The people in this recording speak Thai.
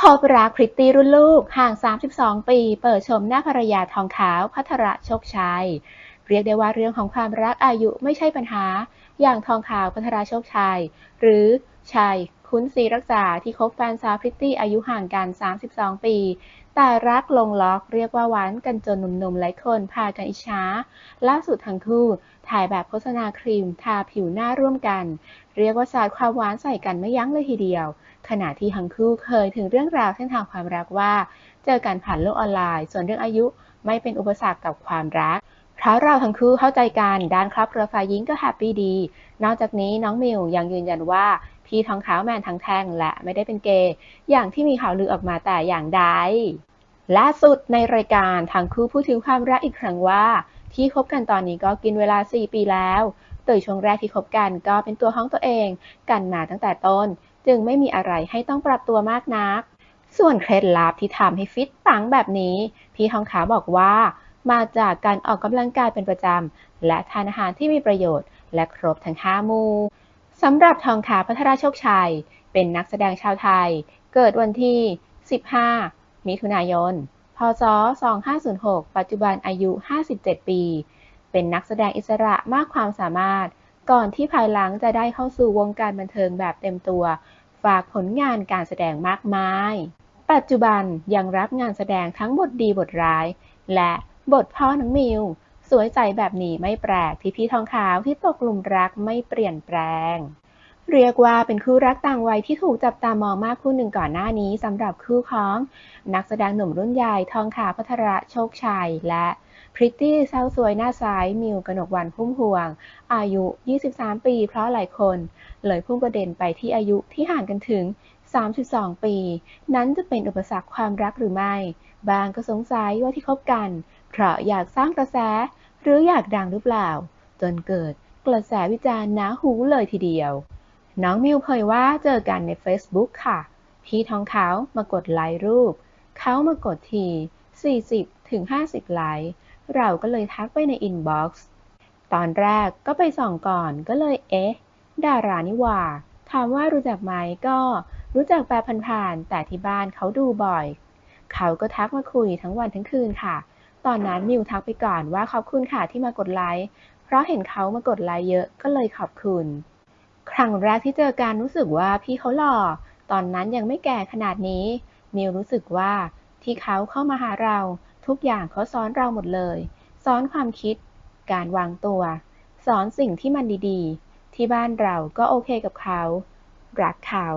พบรักพริตตี้รุ่นลูก ห่าง 32 ปี เปิดชมหน้าภรรยาทองขาวพัทรโชคชัย เรียกได้ว่าเรื่องของความรักอายุไม่ใช่ปัญหา อย่างทองขาวพัทรโชคชัย หรือชัย คุ้นศรีรักษาที่คบแฟนสาวพริตตี้อายุห่างกัน 32 ปี แต่รักลงล็อกเรียกว่าหวานกันจนหนุ่มๆหลายคนพากันอิจฉาล่าสุดทั้งคู่ ถ่ายแบบโฆษณาครีม ทาผิวหน้าร่วมกัน เรียกว่าสาดความหวานใส่กันไม่ยั้งเลยทีเดียว ขณะที่ทั้งคู่เคยถึงเรื่องราวเส้นทางความรักว่า เจอกันผ่านโลกออนไลน์ ส่วนเรื่องอายุไม่เป็นอุปสรรคกับความรักเพราะเราทั้งคู่เข้าใจกันด้านครอบครัวฝ่ายหญิงก็แฮปปี้ดี นอกจากนี้น้องมิวยังยืนยันว่า พี่ทองขาวแมนทั้งแท่งและไม่ได้เป็นเกย์อย่างที่มีข่าวลือออกมาแต่อย่างใดล่าสุดในรายการทั้งคู่พูดถึงความรักอีกครั้งว่า ที่คบกันตอนนี้ก็กินเวลา 4 ปีแล้วโดยช่วงแรกที่คบกันก็เป็นตัวของตัวเองกันมาตั้งแต่ต้น จึงไม่มีอะไรให้ต้องปรับตัวมากนัก ส่วนเคล็ดลับที่ทำให้ฟิตปังแบบนี้ พี่ทองขาวบอกว่า มาจากการออกกำลังกายเป็นประจำและทานอาหารที่มีประโยชน์ และครบทั้ง5หมู่ สำหรับทองขาพัทรโชคชัย เป็นนักแสดงชาวไทย เกิดวันที่ 15 มิถุนายน พศ 2506 ปัจจุบันอายุ 57 ปี เป็นนักแสดงอิสระมากความสามารถ ก่อนที่ภายหลังจะได้เข้าสู่วงการบันเทิงแบบเต็มตัว ฝากผลงานการแสดงมากมาย ปัจจุบันยังรับงานแสดงทั้งบทดีบทร้าย และบทพ่อน้องมิว สวยใจแบบนี้ไม่แปลกที่พี่ทองขาวที่ตกหลุมรักไม่เปลี่ยนแปลง เรียกว่าเป็นคู่รักต่างวัยที่ถูกจับตามองมากคู่หนึ่งก่อนหน้านี้สำหรับคู่ของนักแสดงหนุ่มรุ่นใหญ่ทองขาวพัทรโชคชัยและพริตตี้สาวสวยหน้าซ้ายมิวกนกวันพุ่มพวง อายุ 23 ปี เพราะหลายคน เลยพุ่งประเด็นไปที่อายุที่ห่างกันถึง 32 ปี นั้นจะเป็นอุปสรรคความรักหรือไม่ บางก็สงสัยว่าที่คบกัน เพราะอยากสร้างกระแส หรืออยากดังหรือเปล่า จนเกิดกระแสวิจารณ์หนาหูเลยทีเดียว น้องมิวเผยว่าเจอกันใน Facebook ค่ะ พี่ทองขาวมากดไลค์รูป เขามากดที 40ถึง50 ไลค์ เราก็เลยทักไปในอินบ็อกซ์ ตอนแรกก็ไปส่องก่อนก็เลยเอ๊ะ ดารานี่หว่าถามว่ารู้จักไหมก็ รู้จักแปลผ่านๆแต่ที่บ้านเขาดูบ่อย เขาก็ทักมาคุยทั้งวันทั้งคืนค่ะ ตอนนั้นมิวทักไปก่อนว่าขอบคุณค่ะที่มากดไลค์เพราะเห็นเขามากดไลค์เยอะก็เลยขอบคุณ ครั้งแรกที่เจอกันรู้สึกว่าพี่เขาหล่อ ตอนนั้นยังไม่แก่ขนาดนี้ มิวรู้สึกว่าที่เขาเข้ามาหาเรา ทุกอย่างเขาสอนเราหมดเลย สอนความคิด การวางตัว สอนสิ่งที่มันดีๆ ที่บ้านเราก็โอเคกับเขา รักเขา